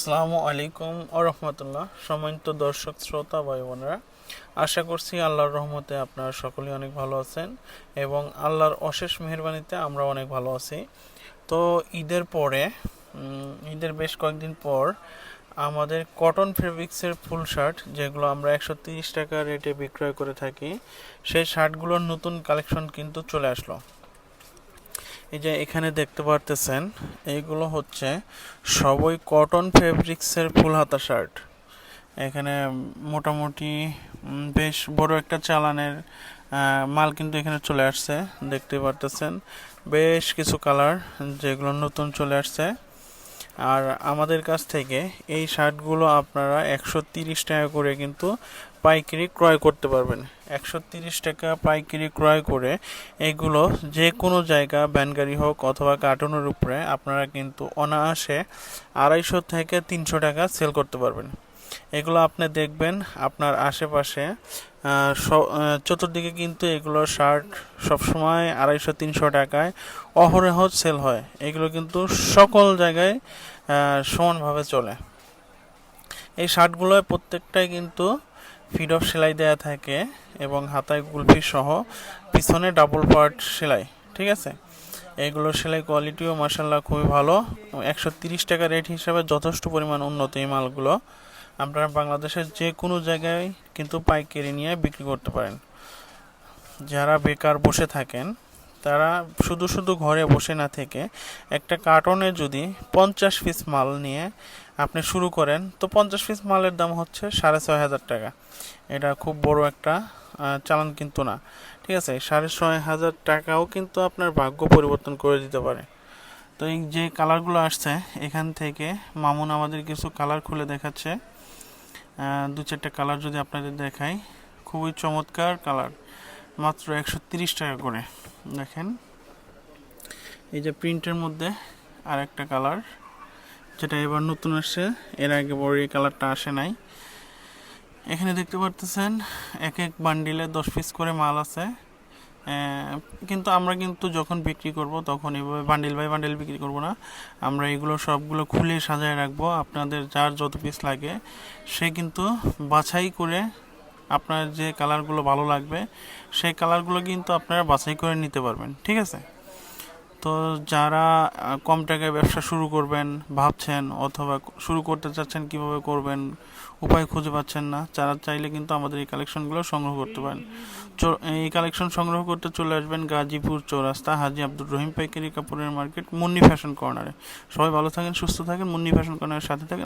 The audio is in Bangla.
আসসালামু আলাইকুম আরহামতুল্লাহ সম্মানিত দর্শক, শ্রোতা ভাই বোনেরা আশা করছি আল্লাহর রহমতে আপনারা সকলেই অনেক ভালো আছেন এবং আল্লাহর অশেষ মেহরবানিতে আমরা অনেক ভালো আছি। তো ঈদের পরে ঈদের বেশ কয়েকদিন পর আমাদের কটন ফেব্রিক্সের ফুল শার্ট, যেগুলো আমরা একশো তিরিশ টাকা রেটে বিক্রয় করে থাকি, সেই শার্টগুলোর নতুন কালেকশন কিন্তু চলে আসলো। এই যে এখানে দেখতে পারতেছেন, এইগুলো হচ্ছে সবই কটন ফেব্রিক্সের ফুল হাতা শার্ট এখানে মোটামুটি বেশ বড় একটা চালানের মাল কিন্তু এখানে চলে আসছে, দেখতে পারতেছেন। বেশ কিছু কালার যেগুলো নতুন চলে আসছে। আর আমাদের কাছ থেকে এই শার্টগুলো আপনারা একশো তিরিশ টাকা করে কিন্তু পাইকারি ক্রয় করতে পারবেন। একশো তিরিশ টাকা পাইকারি ক্রয় করে এগুলো যে কোনো জায়গা, ব্যানগাড়ি হোক অথবা কার্টুনের উপরে আপনারা কিন্তু অনায়াসে আড়াইশো থেকে তিনশো টাকা সেল করতে পারবেন। এগুলো আপনি দেখবেন আপনার আশেপাশে। চতুর্দিকে কিন্তু এগুলো শার্ট সবসময় আড়াইশো, তিনশো টাকায় অহরহ সেল হয়। এগুলো কিন্তু সকল জায়গায় সমানভাবে চলে। এই শার্টগুলোয় প্রত্যেকটাই কিন্তু ফিড অফ সেলাই দেওয়া থাকে এবং হাতায় গুলফি সহ পিছনে ডাবল পার্ট সেলাই, ঠিক আছে? এগুলোর সেলাই কোয়ালিটিও মার্শাল্লাহ খুবই ভালো। একশো তিরিশ টাকা রেট হিসাবে যথেষ্ট পরিমাণ উন্নত এই মালগুলো। আপনারা বাংলাদেশের যে কোনো জায়গায় কিন্তু পাইকারি নিয়ে বিক্রি করতে পারেন। যারা বেকার বসে থাকেন, তারা শুধু শুধু ঘরে বসে না থেকে একটা কার্টনে যদি পঞ্চাশ পিস মাল নিয়ে আপনি শুরু করেন, তো পঞ্চাশ পিস মালের দাম হচ্ছে সাড়ে ছয় হাজার টাকা। এটা খুব বড় একটা চালান কিন্তু না। ঠিক আছে, সাড়ে ছয় হাজার টাকাও কিন্তু আপনার ভাগ্য পরিবর্তন করে দিতে পারে। তো এই যে কালারগুলো আসছে, এখান থেকে মামুন আমাদের কিছু কালার খুলে দেখাচ্ছে। দু চারটা কালার যদি আপনাদের দেখাই, খুবই চমৎকার কালার মাত্র একশো টাকা করে। দেখেন, এই যে প্রিন্টের মধ্যে আর একটা কালার যেটা এবার নতুন আসছে, এর আগে বড় এই কালারটা আসে নাই। এখানে দেখতে পারতেছেন, এক এক বান্ডিলে দশ পিস করে মাল আছে। কিন্তু আমরা কিন্তু যখন বিক্রি করব তখন এভাবে বান্ডিল বাই বান্ডিল বিক্রি করব না। আমরা এগুলো সবগুলো খুলে সাজায় রাখব। আপনাদের যার যত পিস লাগে, সে কিন্তু বাছাই করে আপনার যে কালারগুলো ভালো লাগবে, সেই কালারগুলো কিন্তু আপনারা বাছাই করে নিতে পারবেন। ঠিক আছে? তো যারা কম টাকায় ব্যবসা শুরু করবেন ভাবছেন অথবা শুরু করতে চাচ্ছেন কীভাবে করবেন, উপায় খুঁজে পাচ্ছেন না যারা চাইলে কিন্তু আমাদের এই কালেকশনগুলো সংগ্রহ করতে পারেন। এই কালেকশন সংগ্রহ করতে চলে আসবেন গাজীপুর চৌরাস্তা, হাজি আব্দুর রহিম পাইকারি কাপড়ের মার্কেট, মুন্নি ফ্যাশন কর্নারে। সবাই ভালো থাকেন, সুস্থ থাকেন, মুন্নি ফ্যাশন কর্নারের সাথে থাকেন।